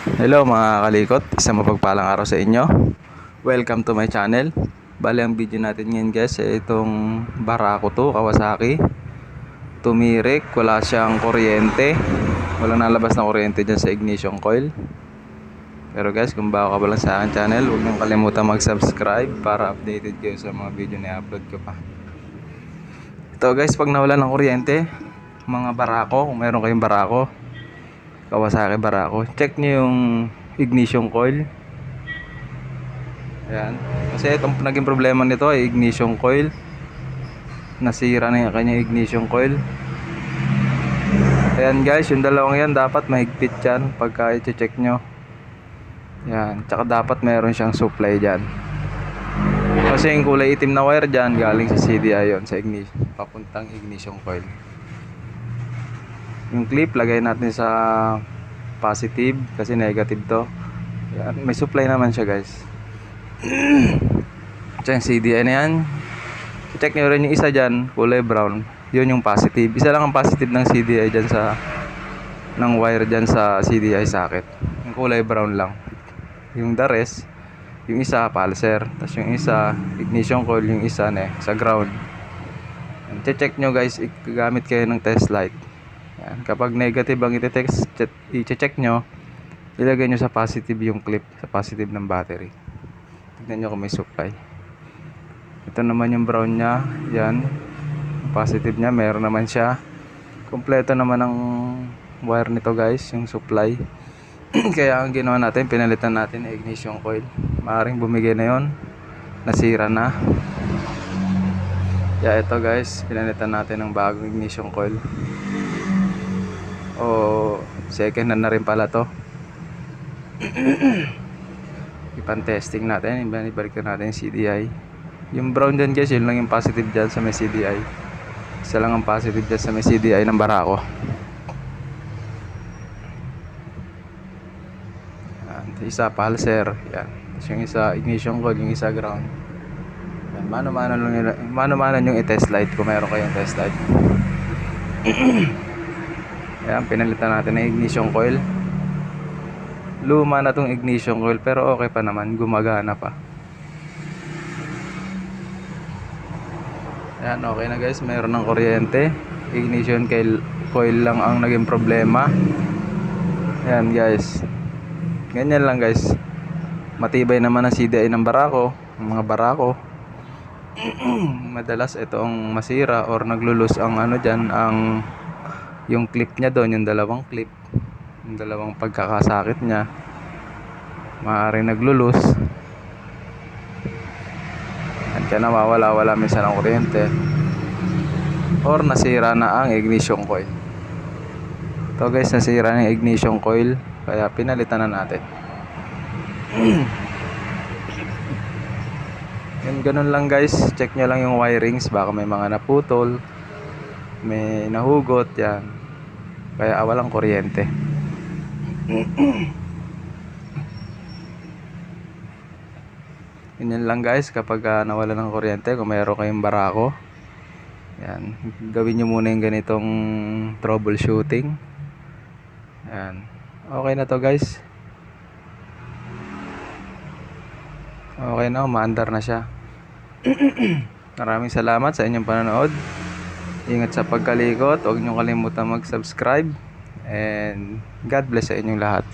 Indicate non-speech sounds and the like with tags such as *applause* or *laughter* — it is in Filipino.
Hello mga kalikot, isang mapagpalang araw sa inyo. Welcome to my channel. Bali ang video natin ngayon guys ay itong Barako to, Kawasaki. Tumirik, wala siyang kuryente. Wala nalabas na kuryente dyan sa ignition coil. Pero guys, kung bago ka pa lang sa akin channel, huwag niyong kalimutan mag-subscribe para updated kayo sa mga video na upload ko pa. Ito guys, pag nawala ng kuryente, mga barako, kung meron kayong barako, Kawasaki Barako. Check nyo yung ignition coil. Ayan. Kasi itong naging problema nito ay ignition coil. Nasira na yung kanyang ignition coil. Ayan guys, yung dalawang yan dapat mahigpit yan pagka i-check nyo. Ayan. Tsaka dapat meron siyang supply dyan. Kasi yung kulay itim na wire dyan galing sa CDI yon sa ignition. Papuntang ignition coil. Yung clip, lagay natin sa positive kasi negative to. Yan, may supply naman siya guys. *clears throat* Ito yung CDI na yan. Check nyo rin yung isa dyan, kulay brown. Yun yung positive. Isa lang ang positive ng CDI dyan sa ng wire dyan sa CDI socket. Yung kulay brown lang. Yung the rest, yung isa pulser. Tapos yung isa, ignition coil, yung isa ne, sa ground. Check nyo guys, gamit kayo ng test light. Yan. Kapag negative ang iti-text, i-check nyo, ilagay nyo sa positive yung clip, sa positive ng battery. Tignan nyo kung may supply. Ito naman yung brown niya. Yan. Positive niya, meron naman siya. Kompleto naman ang wire nito guys, yung supply. *clears throat* Kaya ang ginawa natin, pinalitan natin ignition coil. Maaring bumigay na yon Nasira na. Kaya ito guys, pinalitan natin ng bagong ignition coil o second hand na rin pala to. *clears throat* Ipan testing natin ibalik natin yung CDI yung brown dyan guys yun lang yung positive dyan sa may CDI isa lang ang positive dyan sa may CDI ng barako. Yan, isa pulser yan. Yung isa ignition coil yung isa ground. Yan, mano-mano lang yun mano-mano yung i-test light kung meron kayong test light *clears throat* Ayan, pinalitan natin ng ignition coil. Luma na tong ignition coil pero okay pa naman, gumagana pa. Ayan, okay na guys, mayroon ng kuryente. Ignition coil, lang ang naging problema. Ayan guys. Ganyan lang guys. Matibay naman ang CDI ng barako, ng mga barako. *clears throat* Madalas ito ang masira or naglulus ang ano dyan, ang yung clip niya doon, yung dalawang clip, yung dalawang pagkakasakit niya, maaaring naglulus. At kaya nawawala-wala minsan ang kuryente. Or nasira na ang ignition coil. Ito guys, nasira na yung ignition coil, kaya pinalitan na natin. *clears throat* Yan, ganun lang guys. Check nyo lang yung wirings. Baka may mga naputol. May nahugot. Yan. Kaya walang kuryente. Ganyan lang guys kapag uh, nawala ng kuryente kung mayroon kayong barako. Yan, gawin niyo muna yung ganitong troubleshooting. Yan. Okay na to guys. Okay na, umaandar na siya. *clears throat* Maraming salamat sa inyong panonood. Ingat sa pagkalikot. Huwag niyo kalimutan mag-subscribe. And God bless sa inyong lahat.